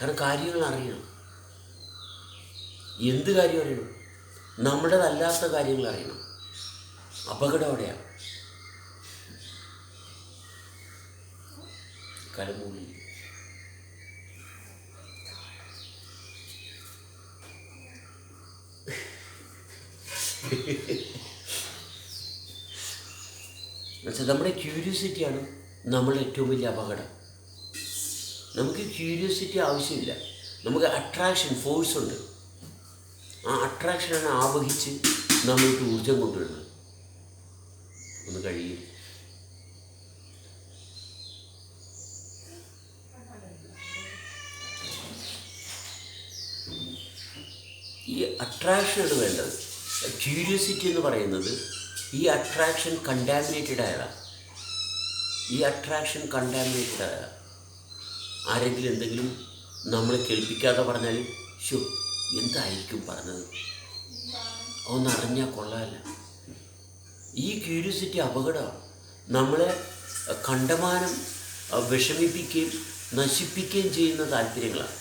കാരണം കാര്യങ്ങൾ അറിയണം. എന്ത് കാര്യം അറിയണം? നമ്മുടേതല്ലാത്ത കാര്യങ്ങൾ അറിയണം. അപകടം അവിടെയാണ്. കലമൂലി എന്നുവെച്ചാൽ നമ്മുടെ ക്യൂരിയോസിറ്റിയാണ് നമ്മൾ ഏറ്റവും വലിയ അപകടം. നമുക്ക് ക്യൂരിയോസിറ്റി ആവശ്യമില്ല. നമുക്ക് അട്രാക്ഷൻ ഫോഴ്സ് ഉണ്ട്. ആ അട്രാക്ഷനാണ് ആവഹിച്ച് നമ്മൾക്ക് ഊർജം കൊണ്ടുവരുന്നത്. ഒന്ന് കഴിയും ഈ അട്രാക്ഷനാണ് വേണ്ടത്. ക്യൂരിയോസിറ്റി എന്ന് പറയുന്നത് ഈ അട്രാക്ഷൻ കണ്ടാമിനേറ്റഡ് ആയതാണ്. ഈ അട്രാക്ഷൻ കണ്ടാമിനേറ്റഡ് ആയതാണ്. ആരെങ്കിലും എന്തെങ്കിലും നമ്മളെ കേൾപ്പിക്കാതെ പറഞ്ഞാൽ ഷോ എന്തായിരിക്കും പറഞ്ഞത്? ഒന്ന് അറിഞ്ഞാൽ കൊള്ളാമല്ല ഈ ക്യൂരിയോസിറ്റി അപകടമാണ് നമ്മളെ കണ്ടമാനം വിഷമിപ്പിക്കുകയും നശിപ്പിക്കുകയും ചെയ്യുന്ന താല്പര്യങ്ങളാണ്.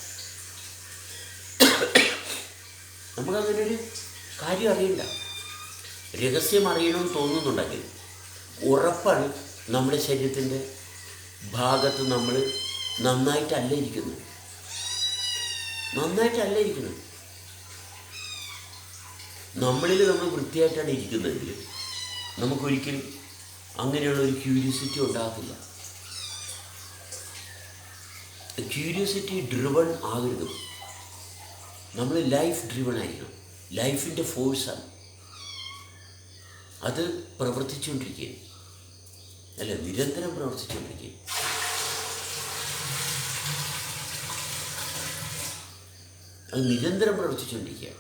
നമുക്കങ്ങനെ ഒരു കാര്യം അറിയണ്ട രഹസ്യം അറിയണമെന്ന് തോന്നുന്നുണ്ടെങ്കിൽ ഉറപ്പാണ് നമ്മുടെ ശരീരത്തിന്റെ ഭാഗത്ത് നമ്മൾ നന്നായിട്ടല്ല ഇരിക്കുന്നത് നന്നായിട്ടല്ല ഇരിക്കുന്നു. നമ്മളിൽ നമ്മൾ വൃത്തിയായിട്ടാണ് ഇരിക്കുന്നതെങ്കിൽ നമുക്കൊരിക്കലും അങ്ങനെയുള്ള ഒരു ക്യൂരിയോസിറ്റി ഉണ്ടാകത്തില്ല. ക്യൂരിയോസിറ്റി ഡ്രിവൺ ആകരുത്. നമ്മൾ ലൈഫ് ഡ്രിവൺ ആയിരിക്കണം. ലൈഫിന്റെ ഫോഴ്സാണ് അത് പ്രവർത്തിച്ചുകൊണ്ടിരിക്കുകയും അല്ല നിരന്തരം പ്രവർത്തിച്ചുകൊണ്ടിരിക്കുക അത് നിരന്തരം പ്രവർത്തിച്ചുകൊണ്ടിരിക്കുക.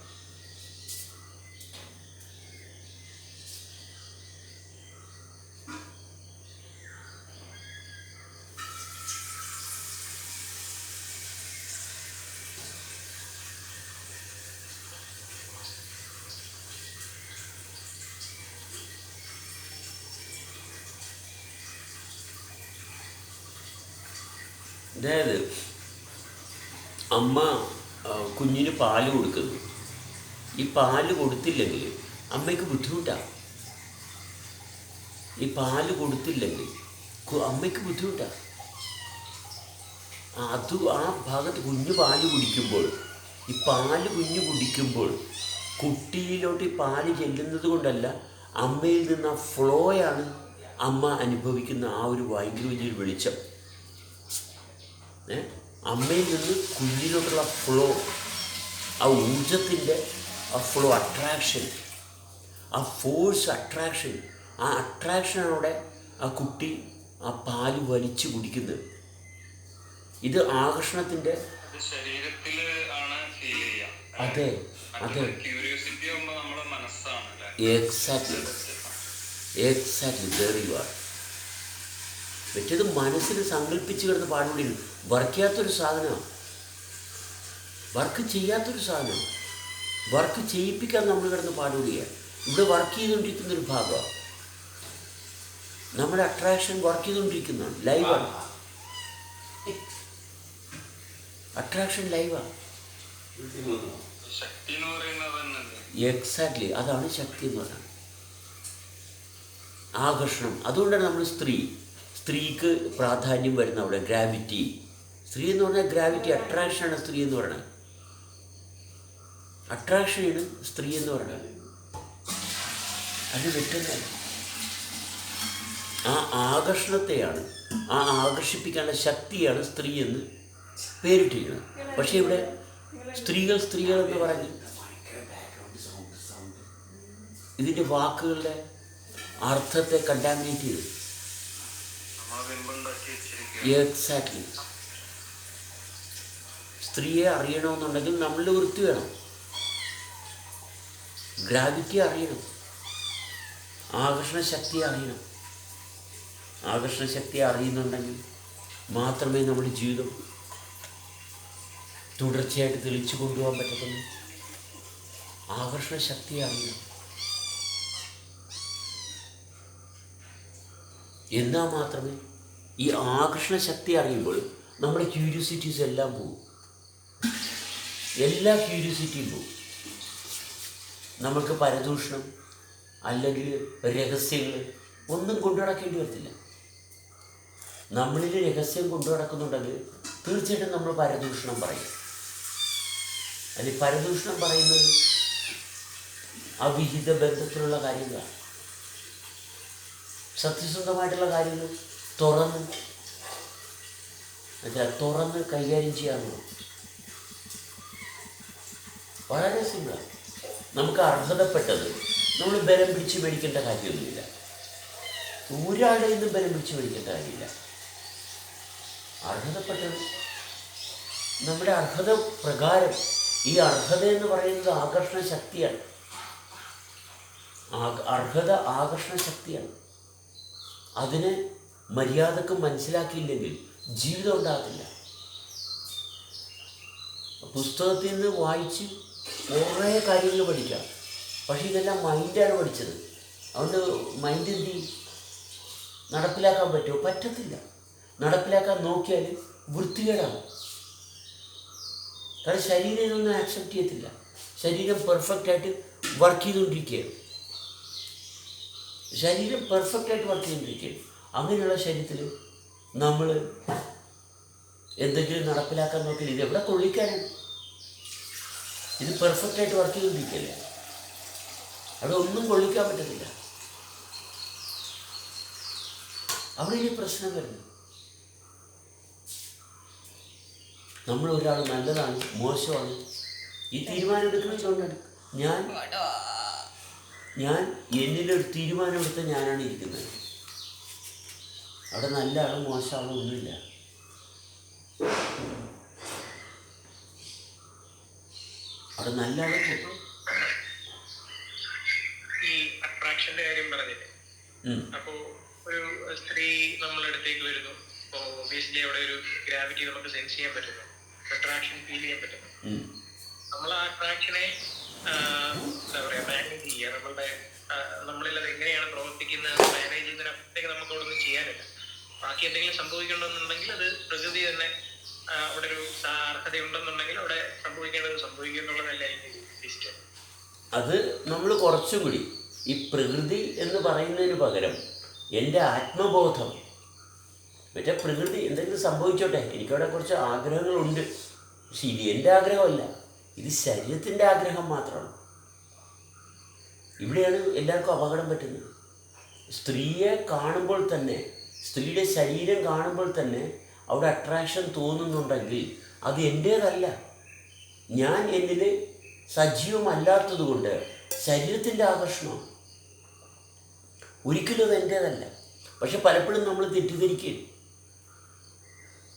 അതായത് അമ്മ കുഞ്ഞിന് പാൽ കൊടുക്കുന്നു. ഈ പാൽ കൊടുത്തില്ലെങ്കിൽ അമ്മയ്ക്ക് ബുദ്ധിമുട്ടാണ് ഈ പാൽ കൊടുത്തില്ലെങ്കിൽ അമ്മയ്ക്ക് ബുദ്ധിമുട്ടാണ് അത് ആ ഭാഗത്ത് കുഞ്ഞ് പാൽ കുടിക്കുമ്പോൾ ഈ പാൽ കുഞ്ഞ് കുടിക്കുമ്പോൾ കുട്ടിയിലോട്ട് ഈ പാൽ ചെല്ലുന്നത് കൊണ്ടല്ല അമ്മയിൽ നിന്ന് ആ ഫ്ലോയാണ് അമ്മ അനുഭവിക്കുന്ന ആ ഒരു ഭയങ്കര വെളിച്ചം. ഏ? അമ്മയിൽ നിന്ന് കുഞ്ഞിലോട്ടുള്ള ഫ്ലോ ആ ഊർജത്തിന്റെ ആ ഫ്ലോ അട്രാക്ഷൻ ആ ഫോഴ്സ് അട്രാക്ഷൻ ആ അട്രാക്ഷനോടെ ആ കുട്ടി ആ പാൽ വലിച്ചു കുടിക്കുന്നത്. ഇത് ആകർഷണത്തിന്റെ അതെ അതെ exact exact exactly exactly there you are മറ്റേത് മനസ്സിൽ സങ്കല്പിച്ച് കിടന്ന് പാടുകൂടി. വർക്ക് ചെയ്യാത്തൊരു സാധനമാണ് വർക്ക് ചെയ്യാത്തൊരു സാധനമാണ് വർക്ക് ചെയ്യിപ്പിക്കാൻ നമ്മൾ കിടന്ന് പാടുകൂടിയാണ് ഇവിടെ വർക്ക് ചെയ്തുകൊണ്ടിരിക്കുന്ന ഒരു ഭാഗമാണ് നമ്മുടെ അട്രാക്ഷൻ വർക്ക് ചെയ്തുകൊണ്ടിരിക്കുന്നതാണ്. ലൈവാണ് അട്രാക്ഷൻ ലൈവാണ് എക്സാക്ട്ലി അതാണ് ശക്തി എന്ന് പറയുന്നത്. ആകർഷണം. അതുകൊണ്ടാണ് നമ്മൾ സ്ത്രീ. സ്ത്രീക്ക് പ്രാധാന്യം വരുന്ന അവിടെ ഗ്രാവിറ്റി. സ്ത്രീ എന്ന് പറഞ്ഞാൽ ഗ്രാവിറ്റി അട്രാക്ഷനാണ് സ്ത്രീ എന്ന് പറയുന്നത്. അട്രാക്ഷനാണ് സ്ത്രീ എന്ന് പറയുന്നത്. അത് വെട്ടുന്ന ആ ആകർഷണത്തെയാണ് ആ ആകർഷിപ്പിക്കാനുള്ള ശക്തിയാണ് സ്ത്രീ എന്ന് പേരിട്ടിരിക്കുന്നത്. പക്ഷേ ഇവിടെ സ്ത്രീകൾ സ്ത്രീകൾ എന്ന് പറഞ്ഞ് ഇതിന്റെ വാക്കുകളുടെ അർത്ഥത്തെ കണ്ടാമിനേറ്റ് ചെയ്തു. എക്സാക്ട്ലി സ്ത്രീയെ അറിയണമെന്നുണ്ടെങ്കിൽ നമ്മൾ വൃത്തി വേണം. ഗ്രാവിറ്റി അറിയണം. ആകർഷണ ശക്തി അറിയണം. ആകർഷണ ശക്തി അറിയുന്നുണ്ടെങ്കിൽ മാത്രമേ നമ്മുടെ ജീവിതം തുടർച്ചയായിട്ട് തെളിച്ചു കൊണ്ടുപോകാൻ പറ്റത്തുള്ളൂ. ആകർഷണ ശക്തി അറിയണം. എന്നാൽ മാത്രമേ ഈ ആകർഷണ ശക്തി അറിയുമ്പോൾ നമ്മുടെ ക്യൂരിയോസിറ്റീസ് എല്ലാം പോകും എല്ലാ ക്യൂരിയോസിറ്റിയും പോകും നമ്മൾക്ക് പരദൂഷണം അല്ലെങ്കിൽ രഹസ്യങ്ങൾ ഒന്നും കൊണ്ടു നടക്കേണ്ടി വരത്തില്ല. നമ്മളിൽ രഹസ്യം കൊണ്ടു നടക്കുന്നുണ്ടെങ്കിൽ തീർച്ചയായിട്ടും നമ്മൾ പരദൂഷണം പറയും. അല്ലെങ്കിൽ പരദൂഷണം പറയുന്നത് അവിഹിത ബന്ധത്തിലുള്ള കാര്യങ്ങളാണ്. സത്യസന്ധമായിട്ടുള്ള കാര്യങ്ങൾ തുറന്ന് എന്നുവെച്ചാൽ തുറന്ന് കൈകാര്യം ചെയ്യാറുള്ളൂ വളരെ സിമ്പിളാണ് നമുക്ക് അർഹതപ്പെട്ടത് നമ്മൾ ബലം പിടിച്ച് മേടിക്കേണ്ട കാര്യമൊന്നുമില്ല. ഒരാളെ നിന്നും ബലം പിടിച്ച് മേടിക്കേണ്ട കാര്യമില്ല. അർഹതപ്പെട്ടത് നമ്മുടെ അർഹത പ്രകാരം ഈ അർഹത എന്ന് പറയുന്നത് ആകർഷണ ശക്തിയാണ്. അർഹത ആകർഷണ ശക്തിയാണ്. അതിനെ മര്യാദയ്ക്ക് മനസ്സിലാക്കിയില്ലെങ്കിൽ ജീവിതം ഉണ്ടാകത്തില്ല. പുസ്തകത്തിൽ നിന്ന് വായിച്ച് കുറേ കാര്യങ്ങൾ പഠിക്കാം. പക്ഷേ ഇതെല്ലാം മൈൻഡാണ് പഠിച്ചത്. അതുകൊണ്ട് മൈൻഡ് എന്ത് നടപ്പിലാക്കാൻ പറ്റുമോ? പറ്റത്തില്ല. നടപ്പിലാക്കാൻ നോക്കിയാൽ വൃത്തികേടാണ്. കാരണം ശരീരം ഇതൊന്നും ആക്സെപ്റ്റ് ചെയ്യത്തില്ല. ശരീരം പെർഫെക്റ്റ് ആയിട്ട് വർക്ക് ചെയ്തുകൊണ്ടിരിക്കുകയാണ്. ശരീരം പെർഫെക്റ്റ് ആയിട്ട് വർക്ക് ചെയ്തുകൊണ്ടിരിക്കുകയാണ്. അങ്ങനെയുള്ള ശരീരത്തിൽ നമ്മൾ എന്തെങ്കിലും നടപ്പിലാക്കാൻ നോക്കില്ല ഇത് എവിടെ കൊള്ളിക്കാനാണ്? ഇത് പെർഫെക്റ്റ് ആയിട്ട് വർക്ക് ചെയ്തുകൊണ്ടിരിക്കുകയല്ലേ? അവിടെ ഒന്നും കൊള്ളിക്കാൻ പറ്റത്തില്ല അവിടെ ഇനി പ്രശ്നം വരുന്നു. നമ്മൾ ഒരാൾ നല്ലതാണ് മോശമാണ്. ഈ തീരുമാനം എടുക്കുന്നതുകൊണ്ടാണ് ഞാൻ ഞാൻ എന്നിലൊരു തീരുമാനമെടുത്ത ഞാനാണ് ഇരിക്കുന്നത്. അവിടെ നല്ല ആളും മോശം ആളും ഒന്നുമില്ല. അവിടെ നല്ല ആളോ അട്രാക്ഷന്റെ കാര്യം പറഞ്ഞില്ലേ? ഉം, അപ്പോ ഒരു സ്ത്രീ വരുന്നു. അപ്പോ ഒബിയസ്ലി അവിടെ ഒരു ഗ്രാവിറ്റി നമുക്ക് സെൻസ് ചെയ്യാൻ പറ്റുന്നു. അട്രാക്ഷൻ ഫീൽ ചെയ്യാൻ പറ്റുന്നു. നമ്മൾ ആ അട്രാക്ഷനെ എന്താ പറയാ മാനേജ് ചെയ്യുക. നമ്മളുടെ നമ്മളിൽ അത് എങ്ങനെയാണ് പ്രവർത്തിക്കുന്നത് മാനേജ് ചെയ്യുന്നതിനപ്പുറത്തേക്ക് നമുക്ക് അവിടെ ഒന്നും ചെയ്യാനില്ല. ബാക്കി എന്തെങ്കിലും സംഭവിക്കണമെന്നുണ്ടെങ്കിൽ അത് പ്രകൃതി തന്നെ അവിടെ ഒരു അർഹതയുണ്ടെന്നുണ്ടെങ്കിൽ അവിടെ സംഭവിക്കേണ്ടത് സംഭവിക്കും എന്നുള്ളതല്ല അത് നമ്മൾ കുറച്ചും കൂടി ഈ പ്രകൃതി എന്ന് പറയുന്നതിന് പകരം എന്റെ ആത്മബോധം മറ്റേ പ്രകൃതി എന്തെങ്കിലും സംഭവിച്ചോട്ടെ എനിക്കവിടെ കുറച്ച് ആഗ്രഹങ്ങളുണ്ട്. പക്ഷെ ഇത് എന്റെ ആഗ്രഹമല്ല ഇത് ശരീരത്തിന്റെ ആഗ്രഹം മാത്രമാണ്. ഇവിടെയാണ് എല്ലാവർക്കും അപകടം പറ്റുന്നത്. സ്ത്രീയെ കാണുമ്പോൾ തന്നെ സ്ത്രീയുടെ ശരീരം കാണുമ്പോൾ തന്നെ അവിടെ അട്രാക്ഷൻ തോന്നുന്നുണ്ടെങ്കിൽ അത് എന്റേതല്ല ഞാൻ എന്നിൽ സജീവമല്ലാത്തത് കൊണ്ട് ശരീരത്തിന്റെ ആകർഷണം ഒരിക്കലും അത് എന്റേതല്ല പക്ഷെ പലപ്പോഴും നമ്മൾ തെറ്റിദ്ധരിക്കുകയും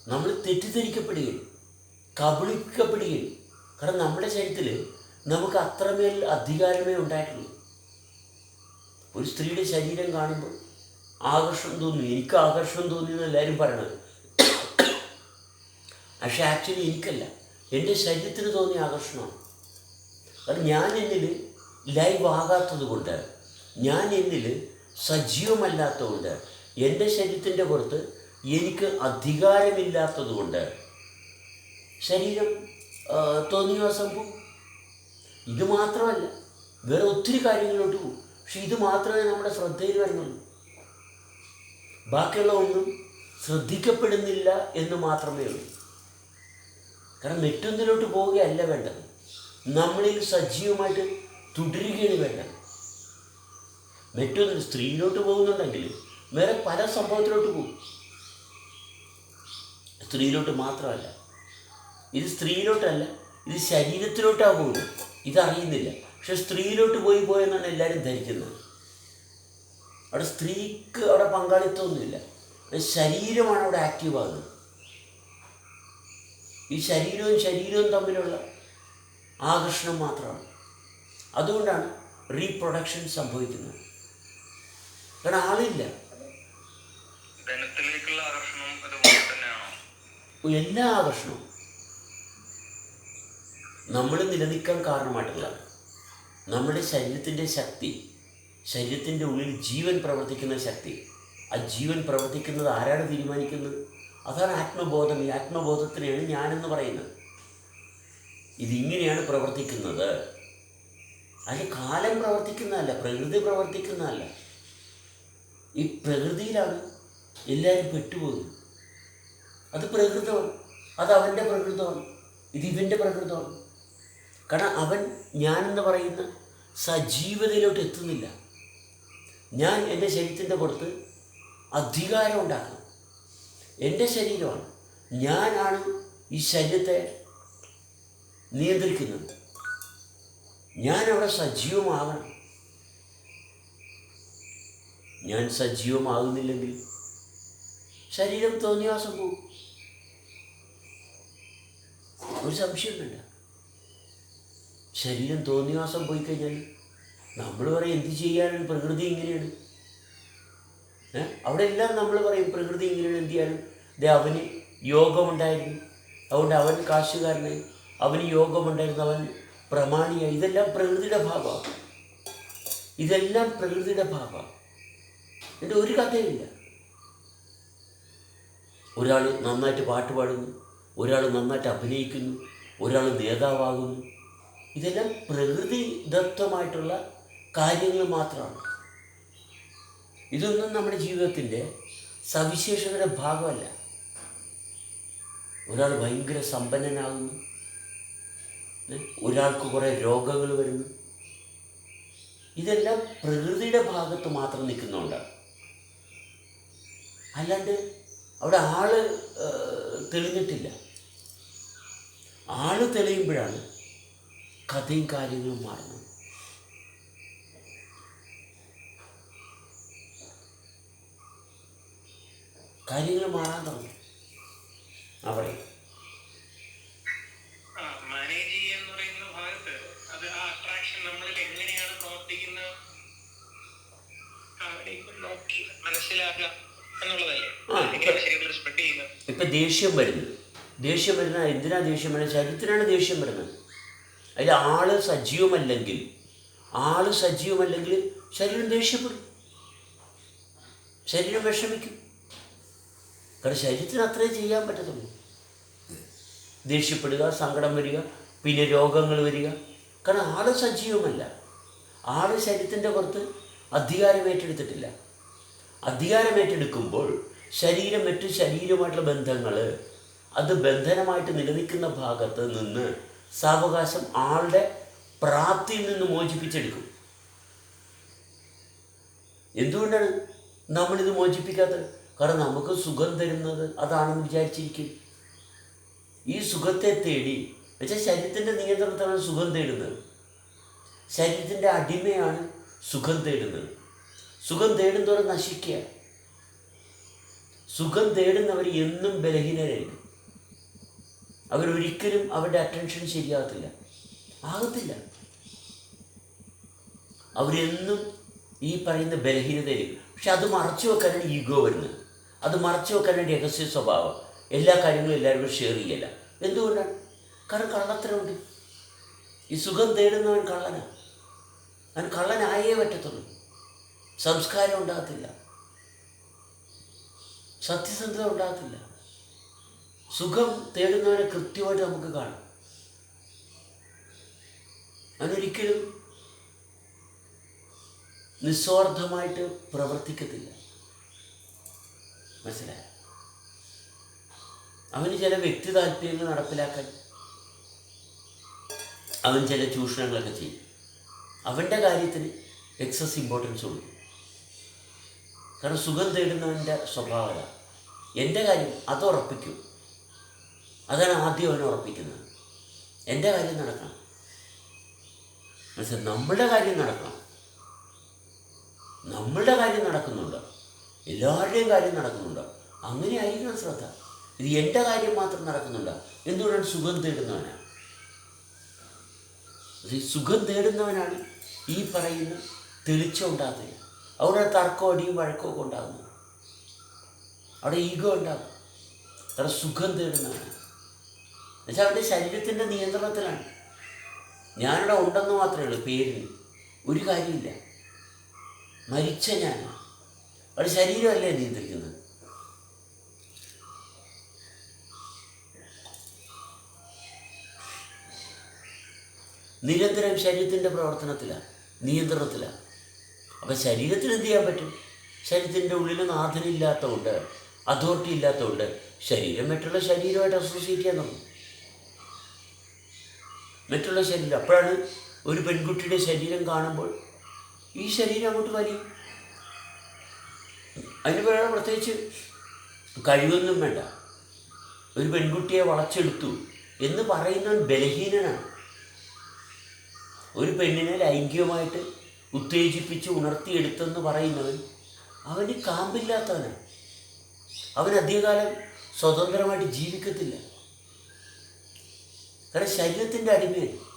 നമ്മൾ തെറ്റിദ്ധരിക്കപ്പെടുകയും കബളിക്കപ്പെടുകയും കാരണം നമ്മുടെ ശരീരത്തിൽ നമുക്ക് അത്രമേൽ അധികാരമേ ഉണ്ടായിട്ടുള്ളൂ. ഒരു സ്ത്രീയുടെ ശരീരം കാണുമ്പോൾ ആകർഷണം തോന്നി എനിക്ക് ആകർഷണം തോന്നി എന്ന് എല്ലാവരും പറയണത്. പക്ഷെ ആക്ച്വലി എനിക്കല്ല. എന്റെ ശരീരത്തിന് തോന്നിയ ആകർഷണമാണ്. അത് ഞാൻ എന്നിൽ ലൈവ് ആകാത്തത് കൊണ്ട് ഞാൻ എന്നിൽ സജീവമല്ലാത്തതുകൊണ്ട് എന്റെ ശരീരത്തിന്റെ പുറത്ത് എനിക്ക് അധികാരമില്ലാത്തത് കൊണ്ട് ശരീരം തോന്നിയ സംഭവം. ഇത് മാത്രമല്ല വേറെ ഒത്തിരി കാര്യങ്ങളിലോട്ട് പോകും. പക്ഷെ ഇത് മാത്രമേ നമ്മുടെ ശ്രദ്ധയിൽ വരുന്നുള്ളൂ. ബാക്കിയുള്ള ഒന്നും ശ്രദ്ധിക്കപ്പെടുന്നില്ല എന്ന് മാത്രമേ ഉള്ളൂ. കാരണം മറ്റൊന്നിലോട്ട് പോവുകയല്ല വേണ്ടത്. നമ്മളിൽ സജീവമായിട്ട് തുടരുകയാണ് വേണ്ടത്. മറ്റൊന്നിൽ സ്ത്രീയിലോട്ട് പോകുന്നുണ്ടെങ്കിൽ വേറെ പല സംഭവത്തിലോട്ട് പോകും. സ്ത്രീയിലോട്ട് മാത്രമല്ല. ഇത് സ്ത്രീയിലോട്ടല്ല ഇത് ശരീരത്തിലോട്ടാണ് പോകുന്നത്. ഇതറിയുന്നില്ല. പക്ഷെ സ്ത്രീയിലോട്ട് പോയി പോയെന്നാണ് എല്ലാവരും ധരിക്കുന്നത്. അവിടെ സ്ത്രീക്ക് അവിടെ പങ്കാളിത്തമൊന്നുമില്ല. ശരീരമാണ് അവിടെ ആക്റ്റീവ് ആകുന്നത്. ഈ ശരീരവും ശരീരവും തമ്മിലുള്ള ആകർഷണം മാത്രമാണ്. അതുകൊണ്ടാണ് റീപ്രൊഡക്ഷൻ സംഭവിക്കുന്നത്. കാരണം ആളില്ല. എല്ലാ ആകർഷണവും. നമ്മൾ നിലനിൽക്കാൻ കാരണമായിട്ടുള്ളതാണ്. നമ്മുടെ ശരീരത്തിന്റെ ശക്തി ശരീരത്തിന്റെ ഉള്ളിൽ ജീവൻ പ്രവർത്തിക്കുന്ന ശക്തി. ആ ജീവൻ പ്രവർത്തിക്കുന്നത് ആരാണ് തീരുമാനിക്കുന്നത്? അതാണ് ആത്മബോധം. ഈ ആത്മബോധത്തിനെയാണ് ഞാനെന്ന് പറയുന്നത്. ഇതിങ്ങനെയാണ് പ്രവർത്തിക്കുന്നത്. അത് കാലം പ്രവർത്തിക്കുന്നതല്ല പ്രകൃതി പ്രവർത്തിക്കുന്നതല്ല. ഈ പ്രകൃതിയിലാണ് എല്ലാവരും പെട്ടുപോകുന്നത്. അത് പ്രകൃതമാണ്. അത് അവന്റെ പ്രകൃതമാണ്. ഇത് ഇവന്റെ പ്രകൃതമാണ്. കാരണം അവൻ ഞാനെന്ന് പറയുന്ന സജീവതയിലോട്ട് എത്തുന്നില്ല. ഞാൻ എന്റെ ശരീരത്തിന്റെ പുറത്ത് അധികാരം ഉണ്ടാക്കണം. എന്റെ ശരീരമാണ്. ഞാനാണ് ഈ ശരീരത്തെ നിയന്ത്രിക്കുന്നത്. ഞാനവിടെ സജീവമാകണം. ഞാൻ സജീവമാകുന്നില്ലെങ്കിൽ ശരീരം തോന്നിയാസം പോകും. ഒരു സംശയം ശരീരം തോന്നിയാസം പോയി കഴിഞ്ഞാൽ നമ്മൾ പറയും എന്ത് ചെയ്യാനാണ്? പ്രകൃതി ഇങ്ങനെയാണ് അവിടെ എല്ലാം നമ്മൾ പറയും പ്രകൃതി ഇങ്ങനെയാണ് എന്ത് ചെയ്യാനും ദേ അവന് യോഗമുണ്ടായിരുന്നു. അതുകൊണ്ട് അവൻ കാശുകാരനായി അവന് യോഗമുണ്ടായിരുന്നു അവൻ പ്രമാണിയായി. ഇതെല്ലാം പ്രകൃതിയുടെ ഭാഗമാണ് ഇതെല്ലാം പ്രകൃതിയുടെ ഭാഗമാണ് എന്റെ ഒരു കഥയില്ല ഒരാൾ നന്നായിട്ട് പാട്ട് പാടുന്നു ഒരാൾ നന്നായിട്ട് അഭിനയിക്കുന്നു ഒരാൾ നേതാവാകുന്നു. ഇതെല്ലാം പ്രകൃതിദത്തമായിട്ടുള്ള കാര്യങ്ങൾ മാത്രമാണ്. ഇതൊന്നും നമ്മുടെ ജീവിതത്തിന്റെ സവിശേഷതയുടെ ഭാഗമല്ല. ഒരാൾ ഭയങ്കര സമ്പന്നനാകുന്നു? ഒരാൾക്ക് കുറേ രോഗങ്ങൾ വരുന്നു. ഇതെല്ലാം പ്രകൃതിയുടെ ഭാഗത്ത് മാത്രം നിൽക്കുന്നുണ്ടാണ് അല്ലാണ്ട് അവിടെ ആൾ തെളിഞ്ഞിട്ടില്ല. ആൾ തെളിയുമ്പോഴാണ് കഥയും കാര്യങ്ങളും മാറുന്നത് കാര്യങ്ങൾ മാറാൻ തുടങ്ങി അവിടെ ആ മാനേജ് ചെയ്യുക എന്ന് പറയുന്ന ഭാഗത്ത് അത് ആ അട്രാക്ഷൻ നമ്മളിൽ എങ്ങനെയാണ് പ്രവർത്തിക്കുന്നത് അവിടെ ഇപ്പം നോക്കി മനസ്സിലാക്കുക എന്നുള്ളതല്ലേ ആ, എങ്ങനെയാണ് മാറാൻ തുടങ്ങി. അവിടെ. ഇപ്പൊ ദേഷ്യം വരുന്നു. ദേഷ്യം വരുന്ന എന്തിനാ ദേഷ്യം വരുന്നത്? ശരീരത്തിനാണ് ദേഷ്യം വരുന്നത്. അതിൽ ആൾ സജീവമല്ലെങ്കിൽ ആൾ സജീവമല്ലെങ്കിൽ ശരീരം ദേഷ്യപ്പെടും. ശരീരം വിഷമിക്കും. കാരണം ശരീരത്തിന് അത്രേ ചെയ്യാൻ പറ്റത്തുള്ളൂ. ദേഷ്യപ്പെടുക സങ്കടം വരിക പിന്നെ രോഗങ്ങൾ വരിക. കാരണം ആൾ സജീവമല്ല. ആൾ ശരീരത്തിന്റെ പുറത്ത് അധികാരം ഏറ്റെടുത്തിട്ടില്ല. അധികാരം ഏറ്റെടുക്കുമ്പോൾ ശരീരം മറ്റു ശരീരമായിട്ടുള്ള ബന്ധങ്ങൾ അത് ബന്ധനമായിട്ട് നിലനിൽക്കുന്ന ഭാഗത്ത് നിന്ന് സാവകാശം ആളുടെ പ്രാപ്തിയിൽ നിന്ന് മോചിപ്പിച്ചെടുക്കും. എന്തുകൊണ്ടാണ് നമ്മളിത് മോചിപ്പിക്കാത്തത്? കാരണം നമുക്ക് സുഖം തരുന്നത് അതാണെന്ന് വിചാരിച്ചിരിക്കും. ഈ സുഖത്തെ തേടി വെച്ചാൽ ശരീരത്തിന്റെ നിയന്ത്രണത്തിലാണ് സുഖം തേടുന്നത്. ശരീരത്തിന്റെ അടിമയാണ് സുഖം തേടുന്നത്. സുഖം തേടുന്നവരെ നശിക്കുക. സുഖം തേടുന്നവർ എന്നും ബലഹീനരായിരിക്കും. അവരൊരിക്കലും അവരുടെ അറ്റൻഷൻ ശരിയാകത്തില്ല. ആകത്തില്ല. അവരെന്നും ഈ പറയുന്ന ബലഹീനതയായിരിക്കും പക്ഷെ അത് മറച്ചു വെക്കാനാണ് ഈഗോ വരുന്നത്. അത് മറച്ചു വെക്കാനാണ് രഹസ്യ സ്വഭാവം. എല്ലാ കാര്യങ്ങളും എല്ലാവരും ഷെയർ ചെയ്യല്ല എന്തുകൊണ്ടാണ്? കാരണം കള്ളത്തരമുണ്ട് ഈ സുഖം തേടുന്നവൻ കള്ളനാണ് അവൻ കള്ളനായേ പറ്റത്തുള്ളൂ. സംസ്കാരം ഉണ്ടാകത്തില്ല. സത്യസന്ധത ഉണ്ടാകത്തില്ല. സുഖം തേടുന്നവനെ കൃത്യമായിട്ട് നമുക്ക് കാണാം. അവനൊരിക്കലും നിസ്വാർത്ഥമായിട്ട് പ്രവർത്തിക്കത്തില്ല. മനസ്സിലായ? അവന് ചില വ്യക്തി താല്പര്യങ്ങൾ നടപ്പിലാക്കാൻ അവൻ ചില ചൂഷണങ്ങളൊക്കെ ചെയ്യും. അവന്റെ കാര്യത്തിന് എക്സസ് ഇമ്പോർട്ടൻസ് ഉള്ളു. കാരണം സുഖം തേടുന്നവന്റെ സ്വഭാവത എന്റെ കാര്യം അത് ഉറപ്പിക്കും. അതാണ് ആദ്യം അവൻ ഉറപ്പിക്കുന്നത്. എന്റെ കാര്യം നടക്കണം. മനസ്സിലായി? നമ്മളുടെ കാര്യം നടക്കണം. നമ്മളുടെ കാര്യം നടക്കുന്നുണ്ടോ. എല്ലാവരുടെയും കാര്യം നടക്കുന്നുണ്ടോ? അങ്ങനെ ആയിരിക്കണം ശ്രദ്ധ. ഇത് എന്റെ കാര്യം മാത്രം നടക്കുന്നുണ്ടോ? എന്തുകൊണ്ടാണ് സുഖം തേടുന്നവനാണ് സുഖം തേടുന്നവനാണ് ഈ പറയുന്ന തെളിച്ചം ഉണ്ടാകുന്നത് അവിടെ തർക്കവും അടിയും വഴക്കവും ഒക്കെ ഉണ്ടാകുന്നു. അവിടെ ഈഗോ ഉണ്ടാകും. അവിടെ സുഖം തേടുന്നവനാണ് എന്നുവെച്ചാൽ അവന്റെ ശരീരത്തിന്റെ നിയന്ത്രണത്തിലാണ്. ഞാനിവിടെ ഉണ്ടെന്ന് മാത്രമേ ഉള്ളൂ പേരിന്. ഒരു കാര്യമില്ല. മരിച്ച ഞാൻ അവിടെ ശരീരമല്ലേ നിയന്ത്രിക്കുന്നത് നിരന്തരം ശരീരത്തിന്റെ പ്രവർത്തനത്തിലാണ് നിയന്ത്രണത്തിലാണ് അപ്പം ശരീരത്തിന് എന്ത് ചെയ്യാൻ പറ്റും? ശരീരത്തിന്റെ ഉള്ളിൽ നാഥനില്ലാത്തതുകൊണ്ട് അതോറിറ്റി ഇല്ലാത്തതുകൊണ്ട് ശരീരം മറ്റുള്ള ശരീരമായിട്ട് അസോസിയേറ്റ് ചെയ്യാൻ തുടങ്ങും. മറ്റുള്ള ശരീരം അപ്പോഴാണ് ഒരു പെൺകുട്ടിയുടെ ശരീരം കാണുമ്പോൾ ഈ ശരീരം അങ്ങോട്ട് വലിയും. അതിന് വേറെ പ്രത്യേകിച്ച് കഴിവൊന്നും വേണ്ട. ഒരു പെൺകുട്ടിയെ വളച്ചെടുത്തു എന്ന് പറയുന്നവൻ ബലഹീനനാണ്. ഒരു പെണ്ണിനെ ലൈംഗികമായിട്ട് ഉത്തേജിപ്പിച്ച് ഉണർത്തിയെടുത്തെന്ന് പറയുന്നവൻ അവന് കാമ്പില്ലാത്തവനാണ്. അവൻ അധികകാലം സ്വതന്ത്രമായിട്ട് ജീവിക്കത്തില്ല. കാരണം ശരീരത്തിന്റെ അടിമയാണ്.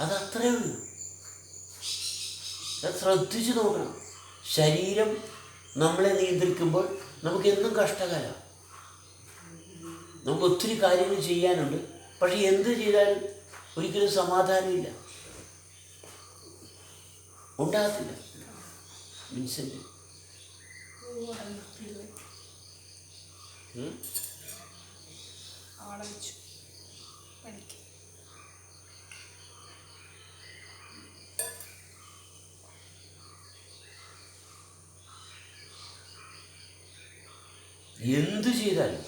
അതത്രേ ഉള്ളൂ. അത് ശ്രദ്ധിച്ചു നോക്കണം. ശരീരം നമ്മളെ നിയന്ത്രിക്കുമ്പോൾ നമുക്ക് എന്നും കഷ്ടകാലം നമുക്ക് ഒത്തിരി കാര്യങ്ങൾ ചെയ്യാനുണ്ട്. പക്ഷെ എന്ത് ചെയ്താലും ഒരിക്കലും സമാധാനമില്ല. ഉണ്ടാകത്തില്ല. വിൻസെന്റ്? ആളെ വെച്ചു എന്ത് ചെയ്താലും.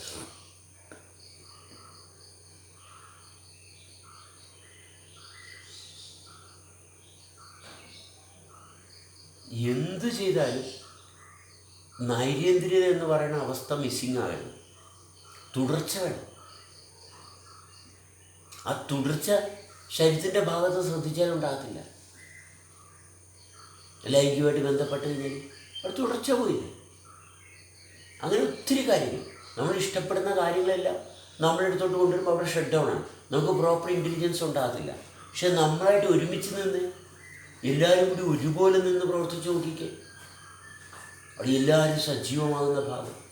എന്തു ചെയ്താലും നൈരേന്ദ്രിയത എന്ന് പറയുന്ന അവസ്ഥ മിസ്സിങ് ആകണം തുടർച്ച വേണം. ആ തുടർച്ച ശരീരത്തിന്റെ ഭാഗത്ത് ശ്രദ്ധിച്ചാൽ ഉണ്ടാകത്തില്ല. ലൈംഗികമായിട്ട് ബന്ധപ്പെട്ട് കഴിഞ്ഞാൽ അവിടെ തുടർച്ച പോയില്ലേ? അങ്ങനെ ഒത്തിരി കാര്യങ്ങൾ. നമ്മൾ ഇഷ്ടപ്പെടുന്ന കാര്യങ്ങളെല്ലാം നമ്മളെടുത്തോട്ട് കൊണ്ടുവരുമ്പോൾ അവിടെ ഷട്ട് ഡൗൺ ആണ്. നമുക്ക് പ്രോപ്പർ ഇന്റലിജൻസ് ഉണ്ടാകത്തില്ല. പക്ഷെ നമ്മളായിട്ട് ഒരുമിച്ച് നിന്ന് എല്ലാവരും കൂടി ഒരുപോലെ നിന്ന് പ്രവർത്തിച്ച് നോക്കിക്കേ. അവിടെ എല്ലാവരും സജീവമാകുന്ന ഭാഗം.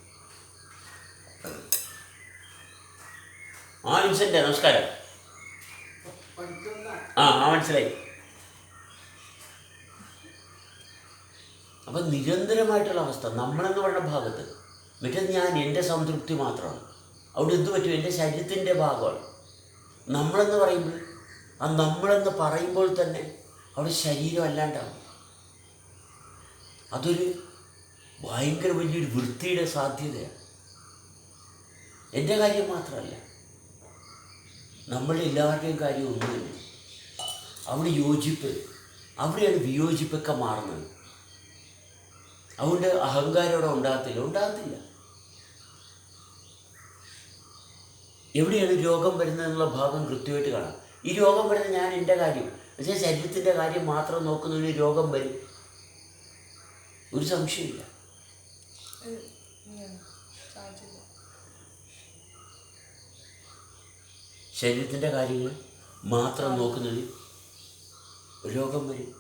ആ വിൻസെന്റെ നമസ്കാരം. ആ ആ മനസ്സിലായി. അപ്പം നിരന്തരമായിട്ടുള്ള അവസ്ഥ. നമ്മളെന്ന് പറയുന്ന ഭാഗത്ത് മറ്റേത് ഞാൻ എന്റെ സംതൃപ്തി മാത്രമാണ്. അവിടെ എന്ത് പറ്റും? എന്റെ ശരീരത്തിന്റെ ഭാഗമാണ്. നമ്മളെന്ന് പറയുമ്പോൾ ആ നമ്മളെന്ന് പറയുമ്പോൾ തന്നെ അവിടെ ശരീരം അല്ലാണ്ടാവും. അതൊരു ഭയങ്കര വലിയൊരു വൃത്തിയുടെ സാധ്യതയാണ്. എന്റെ കാര്യം മാത്രമല്ല നമ്മളെല്ലാവരുടെയും കാര്യം ഒന്നുമില്ല അവിടെ യോജിപ്പ് അവിടെയാണ് വിയോജിപ്പൊക്കെ മാറുന്നത്. അതുകൊണ്ട് അഹങ്കാരം ഉണ്ടാകത്തില്ല ഉണ്ടാകത്തില്ല. എവിടെയാണ് രോഗം വരുന്നതെന്നുള്ള ഭാഗം കൃത്യമായിട്ട് കാണാം. ഈ രോഗം വരുന്ന ഞാൻ എന്റെ കാര്യം പക്ഷേ ശരീരത്തിന്റെ കാര്യം മാത്രം നോക്കുന്നതിന് രോഗം വരും. ഒരു സംശയമില്ല ശരീരത്തിന്റെ കാര്യങ്ങൾ മാത്രം നോക്കുന്നതിൽ രോഗം വരും.